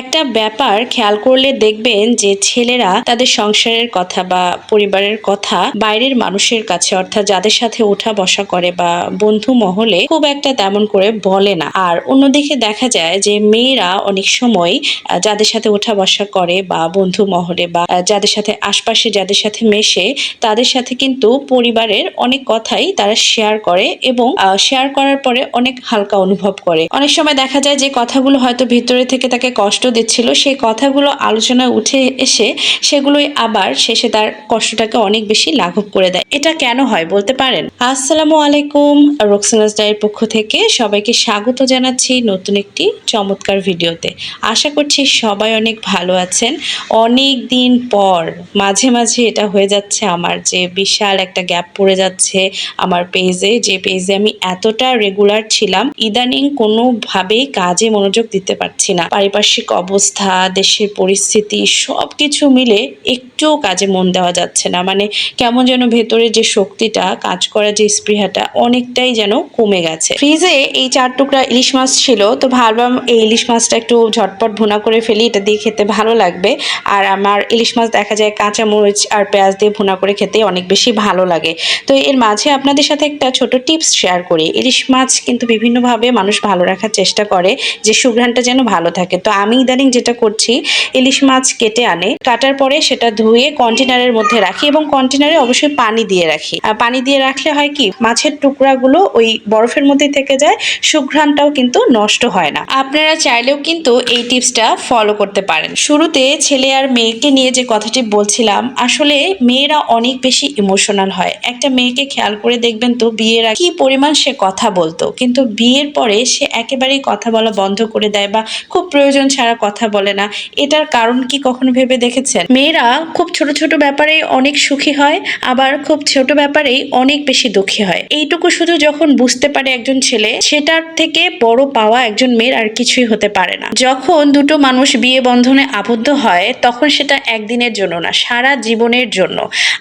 একটা ব্যাপার খেয়াল করলে দেখবেন যে ছেলেরা তাদের সংসারের কথা বা পরিবারের কথা বাইরের মানুষের কাছে, অর্থাৎ যাদের সাথে ওঠা বসা করে বা বন্ধু মহলে খুব একটা তেমন করে বলে না। আর অন্যদিকে দেখা যায় যে মেয়েরা অনেক সময় যাদের সাথে ওঠা বসা করে বা বন্ধু মহলে বা যাদের সাথে আশপাশে যাদের সাথে মেশে, তাদের সাথে কিন্তু পরিবারের অনেক কথাই তারা শেয়ার করে এবং শেয়ার করার পরে অনেক হালকা অনুভব করে। অনেক সময় দেখা যায় যে কথাগুলো হয়তো ভিতরে থেকে তাকে কষ্ট দিচ্ছিল, সেই কথাগুলো আলোচনায় উঠে এসে সেগুলোই আবার শেষে তার কষ্টটাকে অনেক বেশি লাঘব করে দেয়। এটা কেন হয় বলতে পারেন? আসসালামু আলাইকুম, রোকসানাস ডায়ের পক্ষ থেকে সবাইকে স্বাগত জানাচ্ছি নতুন একটি চমৎকার ভিডিওতে। আশা করছি সবাই অনেক ভালো আছেন। অনেক দিন পর, মাঝে মাঝে এটা হয়ে যাচ্ছে আমার যে বিশাল একটা গ্যাপ পড়ে যাচ্ছে আমার পেজে, যে পেজে আমি এতটা রেগুলার ছিলাম, ইদানিং কোনোভাবেই কাজে মনোযোগ দিতে পারছি না। পারিপার্শ্বিক অবস্থা, দেশের পরিস্থিতি সব কিছু মিলে একটুও কাজে মন দেওয়া যাচ্ছে না। মানে কেমন যেন ভেতরে যে শক্তিটা কাজ করার যে স্পৃহাটা অনেকটাই যেন কমে গেছে। ফ্রিজে এই চার টুকরা ইলিশ মাছ ছিল, তো ভাবলাম এই ইলিশ মাছটা একটু ঝটপট ভুনা করে ফেলি, এটা দিয়ে খেতে ভালো লাগবে। আর আমার ইলিশ মাছ দেখা যায় কাঁচা মরিচ আর পেঁয়াজ দিয়ে ভুনা করে খেতে অনেক বেশি ভালো লাগে। তো এর মাঝে আপনাদের সাথে একটা ছোট টিপস শেয়ার করি। ইলিশ মাছ কিন্তু বিভিন্নভাবে মানুষ ভালো রাখার চেষ্টা করে, যে সুঘ্রাণটা যেন ভালো থাকে। তো আমি ইদানিং যেটা করছি, ইলিশ মাছ কেটে আনে, কাটার পরে সেটা ধুয়ে কন্টেনারের মধ্যে রাখি এবং কন্টেনারে অবশ্যই পানি দিয়ে রাখি। পানি দিয়ে রাখলে হয় কি, মাছের টুকরাগুলো ওই বরফের মধ্যে থেকে যায়, সুঘ্রাণটাও কিন্তু নষ্ট হয় না। আপনারা চাইলেও কিন্তু এই টিপসটা ফলো করতে পারেন। শুরুতে ছেলে আর মেয়েকে নিয়ে যে কথাটি বলছিলাম, আসলে মেয়েরা অনেক বেশি ইমোশনাল হয়। একটা মেয়েকে খেয়াল করে দেখবেন তো, বিয়ের কি পরিমাণ সে কথা বলতো, কিন্তু বিয়ের পরে সে একেবারেই কথা বলা বন্ধ করে দেয় বা খুব প্রয়োজন ছাড়া কথা বলে না। এটার কারণ কি কখনো ভেবে দেখেছেন? মেয়েরা খুব ছোট ছোট ব্যাপারে অনেক সুখী হয়, আবার খুব ছোট ব্যাপারেই অনেক বেশি দুঃখী হয়। এইটুকু শুধু যখন বুঝতে পারে একজন ছেলে, সেটার থেকে বড় পাওয়া একজন মেয়ের আর কিছুই হতে পারে না। যখন দুটো মানুষ বিয়ে বন্ধনে আবদ্ধ হয়, তখন সেটা একদিনের জন্য না, সারা জীবনের জন্য।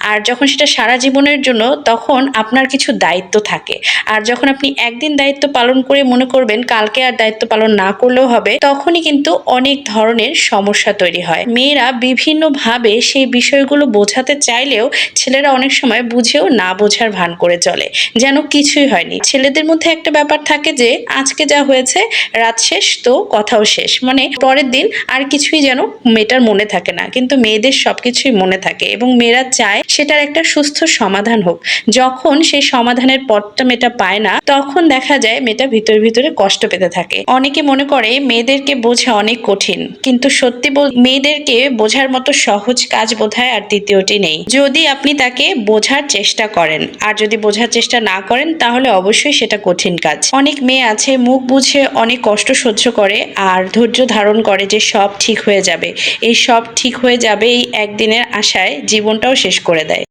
আর যখন সেটা সারা জীবনের জন্য, তখন আপনার কিছু দায়িত্ব থাকে। আর যখন আপনি একদিন দায়িত্ব পালন করে মনে করবেন, কালকে আর দায়িত্ব পালন না করলেও হবে, তখনই কিন্তু অনেক ধরনের সমস্যা তৈরি হয়। মেয়েরা বিভিন্নভাবে সেই বিষয়গুলো বোঝাতে চাইলেও ছেলেরা অনেক সময় বুঝেও না বোঝার ভান করে চলে, যেন কিছুই হয়নি। ছেলেদের মধ্যে একটা ব্যাপার থাকে যে, আজকে যা হয়েছে, রাত শেষ, তো কথাও শেষ। মানে পরের দিন আর কিছুই যেন মেয়েটার মনে থাকে না, কিন্তু মেয়েদের সবকিছুই মনে থাকে এবং মেয়েরা চায় সেটার একটা সুস্থ সমাধান হোক। যখন সেই সমাধানের পথটা মেয়েটা পায় না, তখন দেখা যায় মেয়েটা ভিতরে ভিতরে কষ্ট পেতে থাকে। অনেকে মনে করে, মেয়েদেরকে বোঝা অনেক কঠিন। কিন্তু সত্যি বল মেয়েদেরকে বোঝার মতো সহজ কাজ বোধহয় আর দ্বিতীয়টি নেই। যদি আপনি তাকে বোঝার চেষ্টা করেন, আর যদি বোঝার চেষ্টা না করেন, তাহলে অবশ্যই সেটা কঠিন কাজ। অনেক মেয়ে আছে, মুখ বুঝে অনেক কষ্ট সহ্য করে আর ধৈর্য ধারণ করে যে সব ঠিক হয়ে যাবে। এই সব ঠিক হয়ে যাবে এই একদিনের আশায় জীবনটাও শেষ করে দেয়।